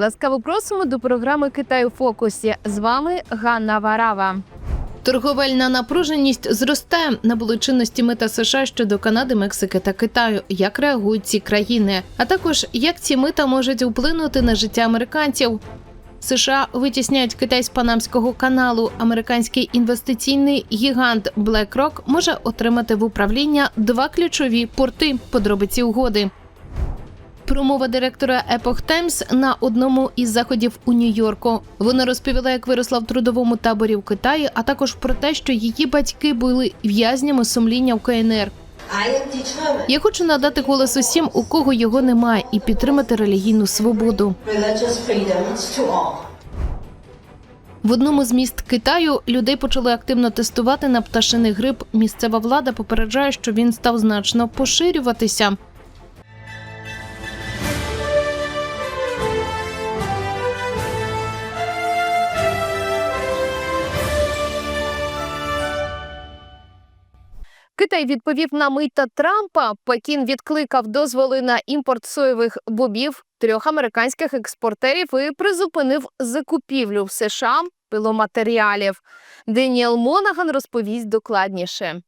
Ласкаво просимо до програми Китай у фокусі. З вами Ганна Варава. Торговельна напруженість зростає набули чинності мита США щодо Канади, Мексики та Китаю. Як реагують ці країни? А також як ці мита можуть вплинути на життя американців? США витісняють Китай з Панамського каналу. Американський інвестиційний гігант BlackRock може отримати в управління два ключові порти. Подробиці угоди. Промова директора Epoch Times на одному із заходів у Нью-Йорку. Вона розповіла, як виросла в трудовому таборі в Китаї, а також про те, що її батьки були в'язнями сумління в КНР. Я хочу надати голос усім, у кого його немає, і підтримати релігійну свободу. В одному з міст Китаю людей почали активно тестувати на пташиний грип. Місцева влада попереджає, що він став значно поширюватися. Китай відповів на мита Трампа. Пекін відкликав дозволи на імпорт соєвих бобів трьох американських експортерів і призупинив закупівлю в США пиломатеріалів. Деніел Монаган розповість докладніше.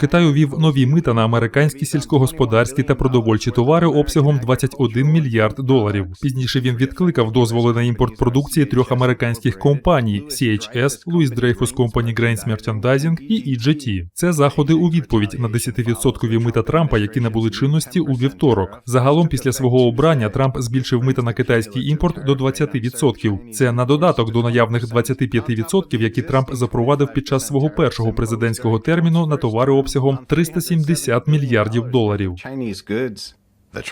Китай увів нові мита на американські сільськогосподарські та продовольчі товари обсягом 21 мільярд доларів. Пізніше він відкликав дозволи на імпорт продукції трьох американських компаній CHS, Louis Dreyfus Company Grains Merchandising і EGT. Це заходи у відповідь на 10% мита Трампа, які набули чинності у вівторок. Загалом, після свого обрання, Трамп збільшив мита на китайський імпорт до 20%. Це на додаток до наявних 25%, які Трамп запровадив під час свого першого президентського терміну на товари обсягом 370 мільярдів доларів.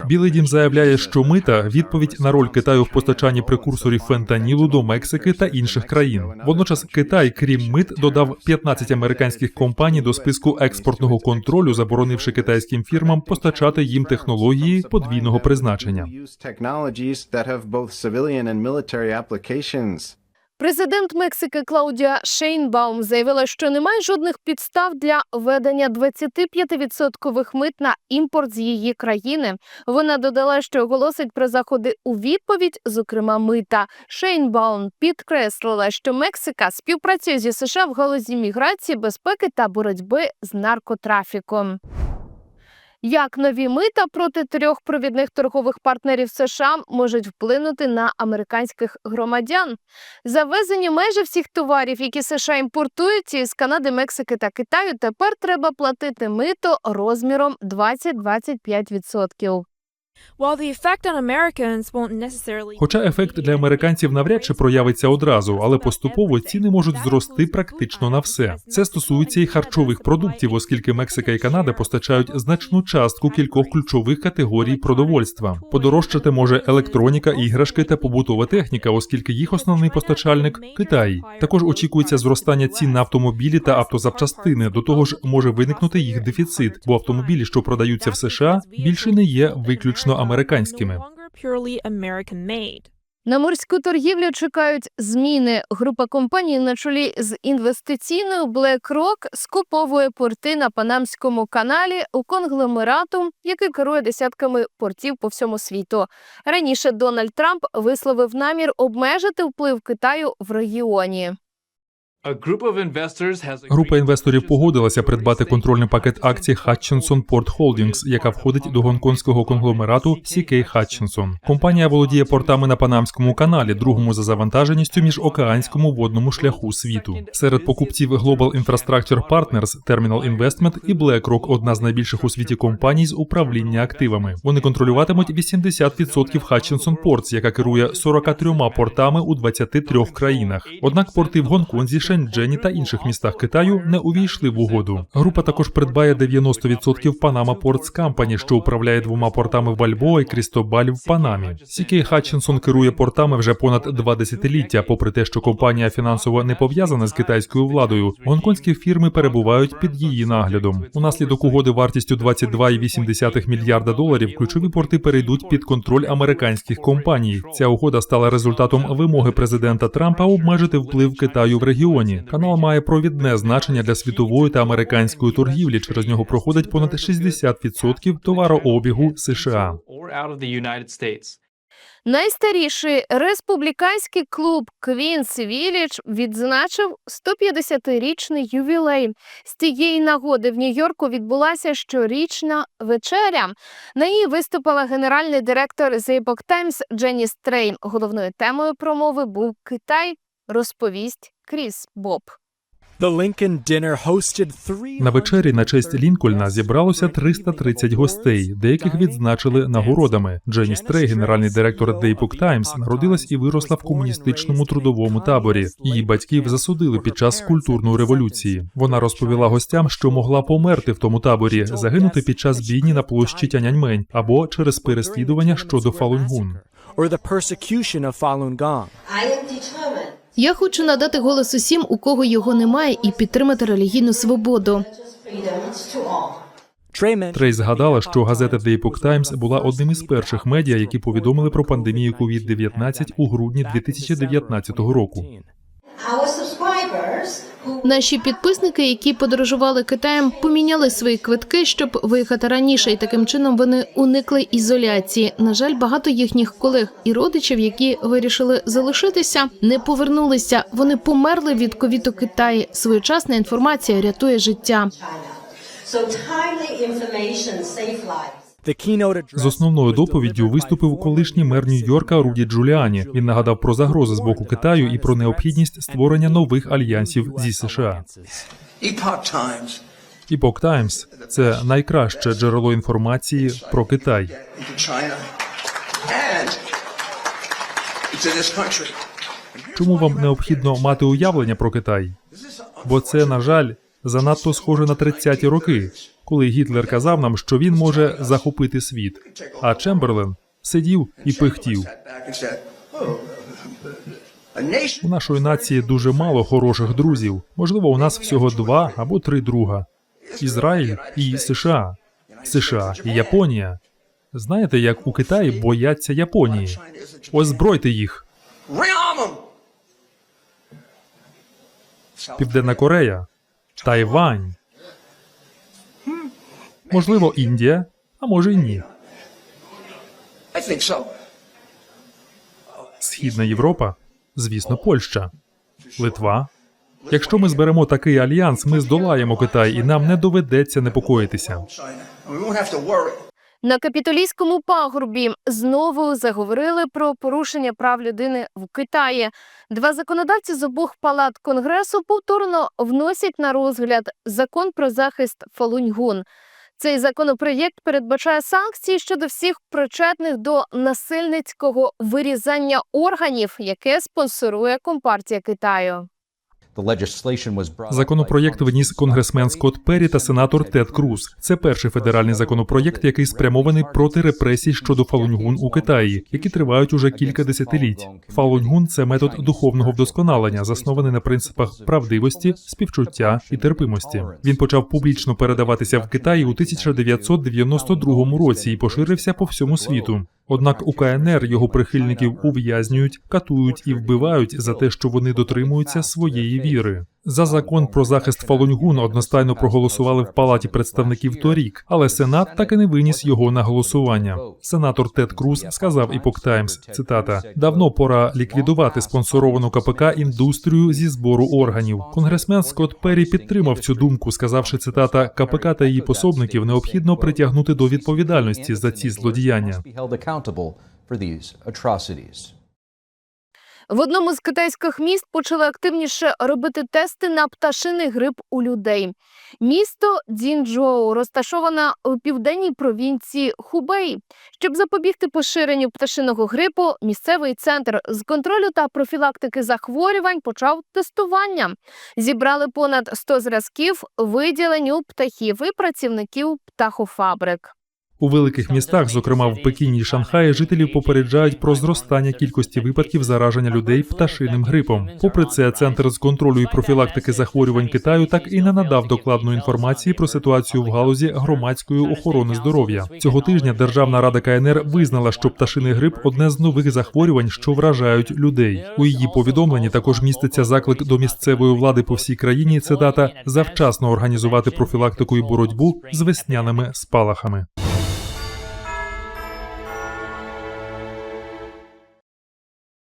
Білий дім заявляє, що мита відповідь на роль Китаю в постачанні прекурсорів фентанілу до Мексики та інших країн. Водночас Китай, крім мит, додав 15 американських компаній до списку експортного контролю, заборонивши китайським фірмам постачати їм технології подвійного призначення. Президент Мексики Клаудія Шейнбаум заявила, що немає жодних підстав для введення 25% мит на імпорт з її країни. Вона додала, що оголосить про заходи у відповідь, зокрема мита. Шейнбаум підкреслила, що Мексика співпрацює зі США в галузі міграції, безпеки та боротьби з наркотрафіком. Як нові мита проти трьох провідних торгових партнерів США можуть вплинути на американських громадян? Завезені майже всіх товарів, які США імпортують із Канади, Мексики та Китаю, тепер треба платити мито розміром 20-25%. Хоча ефект для американців навряд чи проявиться одразу, але поступово ціни можуть зрости практично на все. Це стосується і харчових продуктів, оскільки Мексика і Канада постачають значну частку кількох ключових категорій продовольства. Подорожчати може електроніка, іграшки та побутова техніка, оскільки їх основний постачальник Китай. Також очікується зростання цін на автомобілі та автозапчастини. До того ж, може виникнути їх дефіцит, бо автомобілі, що продаються в США, більше не є виключно американськими. American made. На морську торгівлю чекають зміни. Група компаній на чолі з інвестиційною BlackRock скуповує порти на Панамському каналі у конгломерату, який керує десятками портів по всьому світу. Раніше Дональд Трамп висловив намір обмежити вплив Китаю в регіоні. Група інвесторів погодилася придбати контрольний пакет акцій Hutchinson Port Holdings, яка входить до гонконгського конгломерату CK Hutchinson. Компанія володіє портами на Панамському каналі, другому за завантаженістю міжокеанському водному шляху світу. Серед покупців Global Infrastructure Partners, Terminal Investment і BlackRock – одна з найбільших у світі компаній з управління активами. Вони контролюватимуть 80% Hutchinson Ports, яка керує 43 портами у 23 країнах. Однак порти в Гонконзі, Шенджені та інших містах Китаю не увійшли в угоду. Група також придбає 90% Panama Ports Company, що управляє двома портами в Бальбоа і Крістобаль в Панамі. CK Hutchinson керує портами вже понад два десятиліття. Попри те, що компанія фінансово не пов'язана з китайською владою, гонконгські фірми перебувають під її наглядом. Унаслідок угоди вартістю 22,8 мільярда доларів ключові порти перейдуть під контроль американських компаній. Ця угода стала результатом вимоги президента Трампа обмежити вплив Китаю в регіоні. Регіоні. Канал має провідне значення для світової та американської торгівлі. Через нього проходить понад 60% товарообігу США. Найстаріший республіканський клуб Квінс Віллідж відзначив 150-річний ювілей. З тієї нагоди в Нью-Йорку відбулася щорічна вечеря. На ній виступила генеральний директор The Epoch Times Дженні Стрейн. Головною темою промови був Китай. Розповість Кріс Боб. На вечері на честь Лінкольна зібралося 330 гостей. Деяких відзначили нагородами. Дженні Стрей, генеральний директор The Epoch Times, народилась і виросла в комуністичному трудовому таборі. Її батьків засудили під час культурної революції. Вона розповіла гостям, що могла померти в тому таборі, загинути під час бійні на площі Тяньаньмень або через переслідування щодо Фалуньгун. or the persecution of Falun Gong. Я хочу надати голос усім, у кого його немає, і підтримати релігійну свободу. Трей згадала, що газета The Epoch Times була одним із перших медіа, які повідомили про пандемію COVID-19 у грудні 2019 року. Наші підписники, які подорожували Китаєм, поміняли свої квитки, щоб виїхати раніше, і таким чином вони уникли ізоляції. На жаль, багато їхніх колег і родичів, які вирішили залишитися, не повернулися. Вони померли від ковід у Китаї. Своєчасна інформація рятує життя. So timely information save lives. З основною доповіддю виступив колишній мер Нью-Йорка Руді Джуліані. Він нагадав про загрози з боку Китаю і про необхідність створення нових альянсів зі США. Epoch Times – це найкраще джерело інформації про Китай. Чому вам необхідно мати уявлення про Китай? Бо це, на жаль, занадто схоже на 30-ті роки, коли Гітлер казав нам, що він може захопити світ. А Чемберлен сидів і пихтів. Sat back and said, "Oh, a nation У нашої нації дуже мало хороших друзів. Можливо, у нас всього два або три друга: Ізраїль і США, США і Японія. Знаєте, як у Китаї бояться Японії? Озбройте їх. Південна Корея, Тайвань. Можливо, Індія, а може й ні. Східна Європа, звісно, Польща, Литва. Якщо ми зберемо такий альянс, ми здолаємо Китай, і нам не доведеться непокоїтися. На капітолійському пагорбі знову заговорили про порушення прав людини в Китаї. Два законодавці з обох палат конгресу повторно вносять на розгляд закон про захист Фалуньгун. Цей законопроєкт передбачає санкції щодо всіх причетних до насильницького вирізання органів, яке спонсорує компартія Китаю. Законопроєкт вніс конгресмен Скотт Перрі та сенатор Тед Круз. Це перший федеральний законопроєкт, який спрямований проти репресій щодо фалуньгун у Китаї, які тривають уже кілька десятиліть. Фалуньгун це метод духовного вдосконалення, заснований на принципах правдивості, співчуття і терпимості. Він почав публічно передаватися в Китаї у 1992 році і поширився по всьому світу. Однак у КНР його прихильників ув'язнюють, катують і вбивають за те, що вони дотримуються своєї віри. За закон про захист Фалуньгун одностайно проголосували в палаті представників торік, але Сенат так і не виніс його на голосування. Сенатор Тед Круз сказав Epoch Times, цитата: давно пора ліквідувати спонсоровану КПК індустрію зі збору органів. Конгресмен Скотт Перрі підтримав цю думку, сказавши цитата: КПК та її пособників необхідно притягнути до відповідальності за ці злодіяння. В одному з китайських міст почали активніше робити тести на пташиний грип у людей. Місто Дзінджоу розташоване у південній провінції Хубей. Щоб запобігти поширенню пташиного грипу, місцевий центр з контролю та профілактики захворювань почав тестування. Зібрали понад 100 зразків виділень у птахів і працівників птахофабрик. У великих містах, зокрема в Пекіні і Шанхаї, жителів попереджають про зростання кількості випадків зараження людей пташиним грипом. Попри це, центр з контролю і профілактики захворювань Китаю так і не надав докладної інформації про ситуацію в галузі громадської охорони здоров'я. Цього тижня Державна рада КНР визнала, що пташиний грип одне з нових захворювань, що вражають людей. У її повідомленні також міститься заклик до місцевої влади по всій країні. Цитата завчасно організувати профілактику і боротьбу з весняними спалахами.